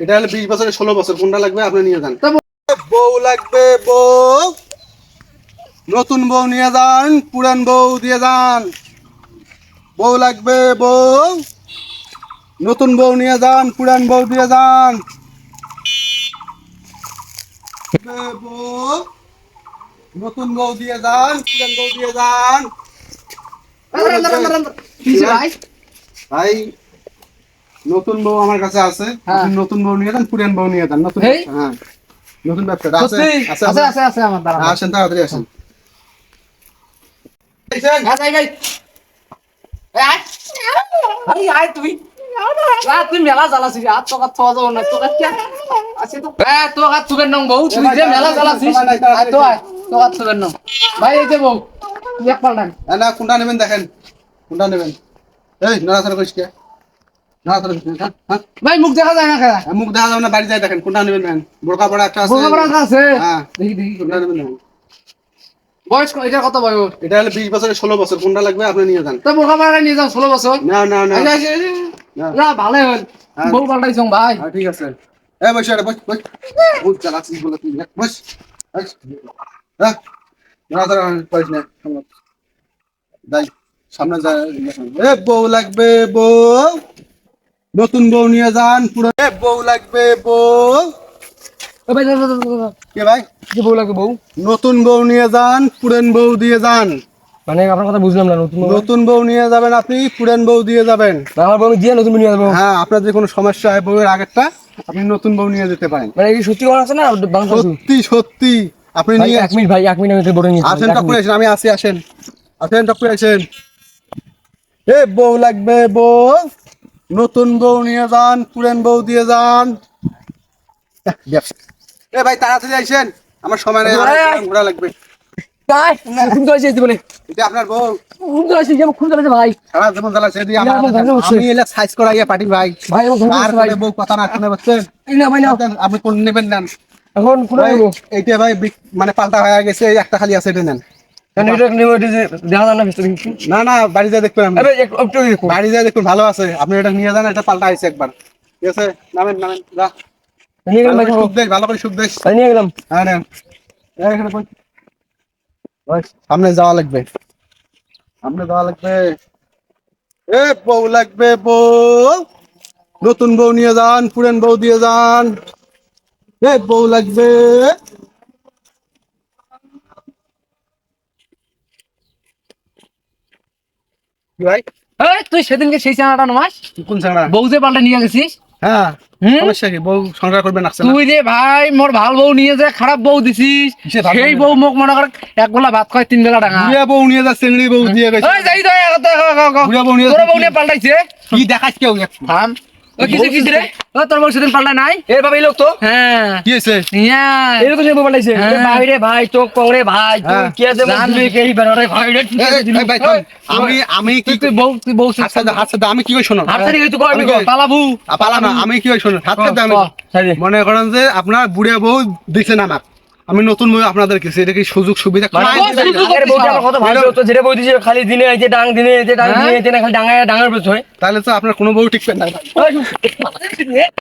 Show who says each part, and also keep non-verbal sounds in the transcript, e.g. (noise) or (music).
Speaker 1: এটা হলো বিশ বছরের ষোলো বছর কোনটা লাগবে আপনি নিয়ে যান বউ লাগবে বউ নতুন বউ নিয়ে যান পুরান বউ দিয়ে যান বউ লাগবে বউ নতুন বউ নিয়ে যান পুরান বউ দিয়ে যান নতুন বউ দিয়ে যান পুরান বউ দিয়ে যান ভাই নতুন বউ আমার কাছে আছে।
Speaker 2: হ্যাঁ।
Speaker 1: নতুন বউ নিয়ে যান পুরান বউ নিয়ে যান। নতুন হ্যাঁ। নতুন ব্যবসা আছে? আছে
Speaker 2: আছে।
Speaker 1: আছে
Speaker 2: আমার
Speaker 1: আসেন তাড়াতাড়ি আসেন।
Speaker 2: তুই মেলা জ্বালাছিস। আর তোকে থোয়া যাব না। বউ। তুই যে মেলা জ্বালাছিস নং ভাই এই যে বউ। এক পাল্টান।
Speaker 1: না, না কোনটা নেবেন দেখেন। কোনটা নেবেন। এই নড়াচড়া করিস কে নড়াচড়া করিস না, হ্যাঁ
Speaker 2: ভাই মুখ দেখা যায় না খেলা।
Speaker 1: হ্যাঁ, মুখ দেখা যাবে না বাড়ি যায় দেখেন কোনটা নেবেন বোরকা পড়া একটা আছে।
Speaker 2: বোকা বড় আছে।
Speaker 1: হ্যাঁ।
Speaker 2: দেখি দেখি।
Speaker 1: কোনটা নেবেন
Speaker 2: বয়স এটা কত বয়স?
Speaker 1: এটা হলো বিশ বছরের ষোলো বছর কোনটা লাগবে আপনি নিয়ে যান।
Speaker 2: তো বোকা বড় নিয়ে যাও ষোলো বছর।
Speaker 1: না না না। না।
Speaker 2: ভালোই হল।
Speaker 1: হ্যাঁ।
Speaker 2: বউ পাল্টাইছ ভাই।
Speaker 1: হ্যাঁ, ঠিক আছে। এ বস আরে বস বস। বহুত চালাচ্ছিস বলে তুই বস বস। হ্যাঁ। না সামনে। যা এ বউ লাগবে বউ। নতুন বউ নিয়ে যান পুরো বউ লাগবে বউ।
Speaker 2: ভাই।
Speaker 1: কে ভাই?
Speaker 2: কি বউ লাগে বউ?
Speaker 1: নতুন বউ নিয়ে যান পুরান বউ দিয়ে যান।
Speaker 2: মানে আপনার কথা বুঝলাম না নতুন
Speaker 1: নতুন বউ নিয়ে যাবেন আপনি পুরান বউ দিয়ে যাবেন।
Speaker 2: আমার বউ দিয়ে নতুন নিয়ে যাব।
Speaker 1: হ্যাঁ আপনার যে কোনো সমস্যা হয় বউয়ের আগেরটা আপনি নতুন বউ নিয়ে যেতে পারেন।
Speaker 2: মানে কি সত্যি কথা আছে না
Speaker 1: সত্যি সত্যি। আপনি নিয়ে
Speaker 2: এক মিনিট ভাই এক মিনিট আমি বড় নিয়ে
Speaker 1: আসেন টপ করে আসেন আমি আসি আসেন। আসেন টপ করে আসেন। এ বউ লাগবে বউ। নতুন বউ নিয়ে যান পুরান বউ দিয়ে যান। এ ভাই তাড়াতাড়ি আসেন আমার সময় নেই ঘোরা লাগবে। আপনার বউ।
Speaker 2: ভাই।
Speaker 1: সারা জীবন জ্বালাচ্ছে এদিকে
Speaker 2: না,
Speaker 1: আমার
Speaker 2: আমার ঘরে বসে।
Speaker 1: আমি এলে সাইজ করাইয়া পাটি ভাই।
Speaker 2: ভাই
Speaker 1: বউ কথা না শুনে পাচ্ছেন
Speaker 2: না
Speaker 1: আপনি কোন নেবেন নেন
Speaker 2: এখন
Speaker 1: এইটা ভাই মানে পাল্টা হয়ে গেছে একটা খালি আছে এটা নেন।
Speaker 2: না
Speaker 1: না না বাড়ি যা দেখবেন আপনি।
Speaker 2: আরে এক- একটু দেখো
Speaker 1: বাড়ি যা দেখুন ভালো আছে। আপনি এটা নিয়ে যান এটা পাল্টা হয়েছে একবার। ঠিক আছে? নামেন নামেন যা। ভালো করে সুখ দেখ ভালো করে সুখ দেখ।
Speaker 2: ভাই নিয়ে গেলাম।
Speaker 1: হ্যাঁ নেন। এই এখানে বস। বস, সামনে যাওয়া লাগবে। সামনে যাওয়া লাগবে। এ বউ লাগবে বউ। নতুন বউ নিয়ে যান পুরান বউ দিয়ে যান। এ বউ লাগবে। কি ভাই?
Speaker 2: এই তুই সেদিনকে সেই চানাটা নমাস?
Speaker 1: কোন ছাড়া
Speaker 2: বউ যে পাল্টা নিয়ে গেছিস?
Speaker 1: হ্যাঁ সমস্যা কি বউ সংসার করবে না
Speaker 2: তুই রে ভাই মোর ভালো বউ নিয়ে যে খারাপ বউ দিছিস। সেই বউ মোক মনে কর এক গোলা ভাত খায় তিন বেলা ডাঙা।
Speaker 1: বউ নিয়ে যা চিংড়ি বউ দিয়ে গেছে।
Speaker 2: ওই যাই ক।
Speaker 1: বুড়িয়া বউ নিয়ে
Speaker 2: তোর বউ নিয়ে পাল্টাইছে?
Speaker 1: কি দেখাস কেউ?
Speaker 2: থাম। তোর বউ সেদিন পাল্টা নাই? এ বাবা লোক তো? হ্যাঁ।
Speaker 1: কি হয়েছে?
Speaker 2: ইয়া।
Speaker 3: তো সে মোবাইল
Speaker 2: হ্যাঁ।
Speaker 3: ভাই রে ভাই তো করে ভাই তুই। কি আছে
Speaker 2: জানবি কে এই ভাই রে।
Speaker 1: আমি আমি কি
Speaker 2: তুই তুই বউ তুই বউ
Speaker 1: হাত সাথে আমি কি কই শোনো?
Speaker 3: হাত ছাড়ি তুই করবি
Speaker 2: পালাবু
Speaker 1: আ, না আমি কি কই শোনো? হাত সাথে আমি মনে করেন যে আপনার বুড়িয়া বউ দিচ্ছেন আমার। আমি নতুন বই আপনাদের কাছে এটা কি সুযোগ সুবিধা?
Speaker 2: মানে
Speaker 3: যেটা বই খালি দিনে এই যে ডাং দিনে এই যে ডাং? দিনে এই যে না খালি ডাঙায় ডাঙার হয়।
Speaker 1: তাহলে তো আপনার কোনো বউ টিকবে না। (laughs)